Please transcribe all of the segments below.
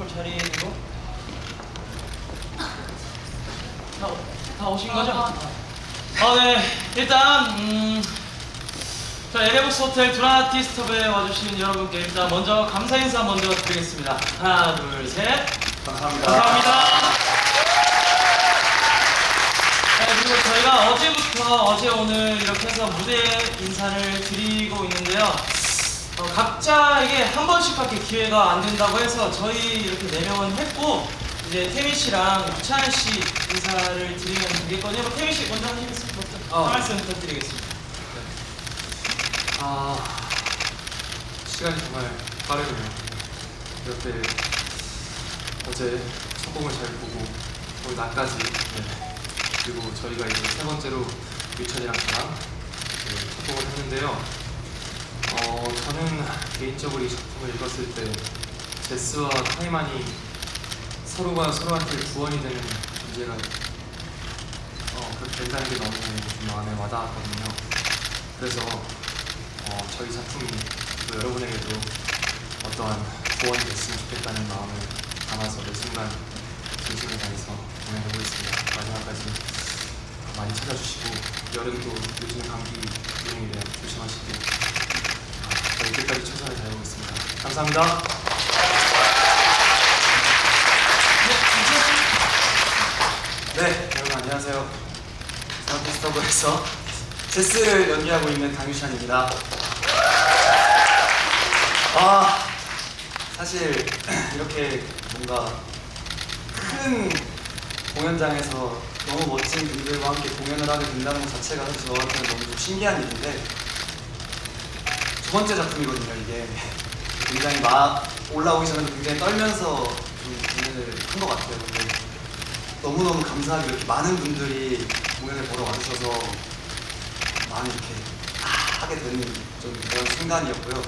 볼 자리로 다, 다 오신 거죠? 아, 네. 일단 음, 자 에레복스 호텔 드라티스톱에 와주신 여러분께 일단 먼저 감사 인사 먼저 드리겠습니다. 하나, 둘, 셋. 감사합니다. 감사합니다. 네, 그리고 저희가 어제부터 어제 오늘 이렇게 해서 무대 인사를 드리고 있는데요. 어, 각자에게 한 번씩밖에 기회가 안 된다고 해서 저희 이렇게 네 명은 했고 이제 태민 씨랑 유찬 씨 인사를 드리면 되겠거든요. 그럼 태민 씨 먼저 하시겠습니까? 어. 한 말씀 부탁드리겠습니다. 아 시간이 정말 빠르네요. 이렇게 어제 첫 곡을 잘 보고 오늘 낮까지 네. 그리고 저희가 이제 세 번째로 유천이랑 저랑 네, 첫 곡을 했는데요. 어 저는 개인적으로 이 작품을 읽었을 때 제스와 타이만이 서로가 서로한테 구원이 되는 존재가 어, 그렇게 된다는 게 너무 좀 마음에 와닿았거든요. 그래서 어, 저희 작품이 또 여러분에게도 어떠한 구원이 됐으면 좋겠다는 마음을 담아서 매 순간 진심을 다해서 공연하고 있습니다. 마지막까지 많이 찾아주시고 여름도 요즘 감기 유행이래요. 조심하시고 끝까지 최선을 다해보겠습니다. 감사합니다. 네, 여러분 안녕하세요. 사운드스터브에서 제스를 연기하고 있는 강유찬입니다. 아, 사실 이렇게 뭔가 큰 공연장에서 너무 멋진 분들과 함께 공연을 하게 된다는 것 자체가 저한테는 너무 좀 신기한 일인데 두 번째 작품이거든요, 이게. 굉장히 막 올라오기 전에도 굉장히 떨면서 좀 공연을 한 것 같아요. 근데 너무너무 감사하게 이렇게 많은 분들이 공연을 보러 와주셔서 마음이 이렇게 아, 하게 되는 좀 그런 순간이었고요.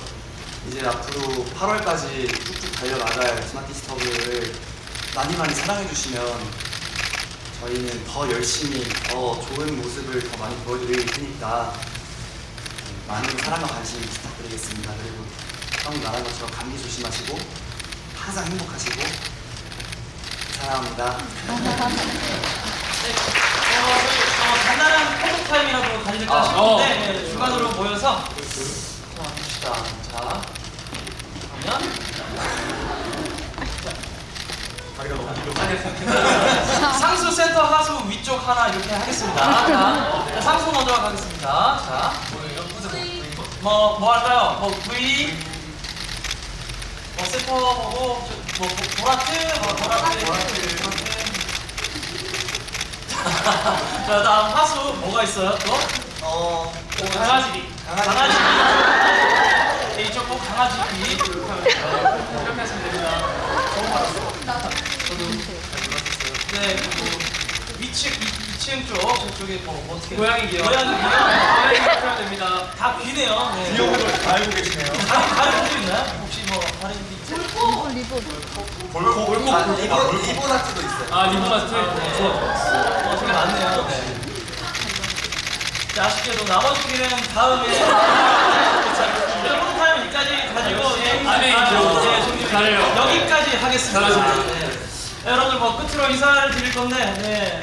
이제 앞으로 8월까지 쭉쭉 달려나갈 스마티스터브를 많이 많이 사랑해주시면 저희는 더 열심히 더 좋은 모습을 더 많이 보여드릴 테니까 많은 사랑과 관심 부탁드리겠습니다. 그리고 형 말한 것처럼 감기 조심하시고 항상 행복하시고 사랑합니다. 네, 어, 간단한 포토 가질까 아, 싶은데 어. 네, 주간으로 모여서 자 봅시다. 자 그러면 상수 센터 하수 위쪽 하나 이렇게 하겠습니다. 자, 상수 먼저 가겠습니다. 자, 뭐, 뭐 할까요? 뭐 V, 뭐 센터 보고, 저, 뭐 보- 보라트, 뭐 보라트, 보라트. 자, 다음 하수 뭐가 있어요? 또? 어. 강아지. 강아지리. 네, 이쪽 꼭 강아지리. 이렇게 하면 돼요. 이렇게 하시면 됩니다. 너무 많았어. 네, 그리고 위층, 위- 위층 쪽, 저쪽에 뭐, 뭐 어떻게. 고양이기요. 고양이기요. 고양이 이렇게 하면 됩니다. 다 귀네요. 네. 귀여움을 다 알고 계시네요. 다른, 다른 있나요? 혹시 뭐, 다른 있죠? 볼코 볼코 아, 리본, 리본 아트도 있어요. 아 리본아트 아, 네. 좋아 좋아. 어, 되게 많네요. 네. 자, 아쉽게도 나머지 길은 다음에. 자, 포토타임 여기까지 가지고, 예. 아, 네, 아, 종료. 잘해요. 여기까지 하겠습니다. 네. 여러분들 뭐 끝으로 인사를 드릴 건데, 네.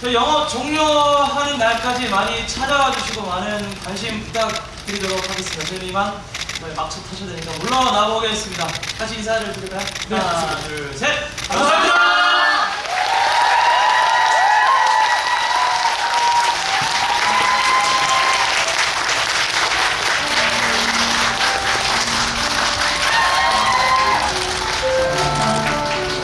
저 영업 종료하는 날까지 많이 찾아와 주시고 많은 관심 부탁드리도록 하겠습니다. 저희는 이만 막차 타셔야 되니까 물러나 보겠습니다. 다시 인사를 드릴까요? 하나, 둘, 셋.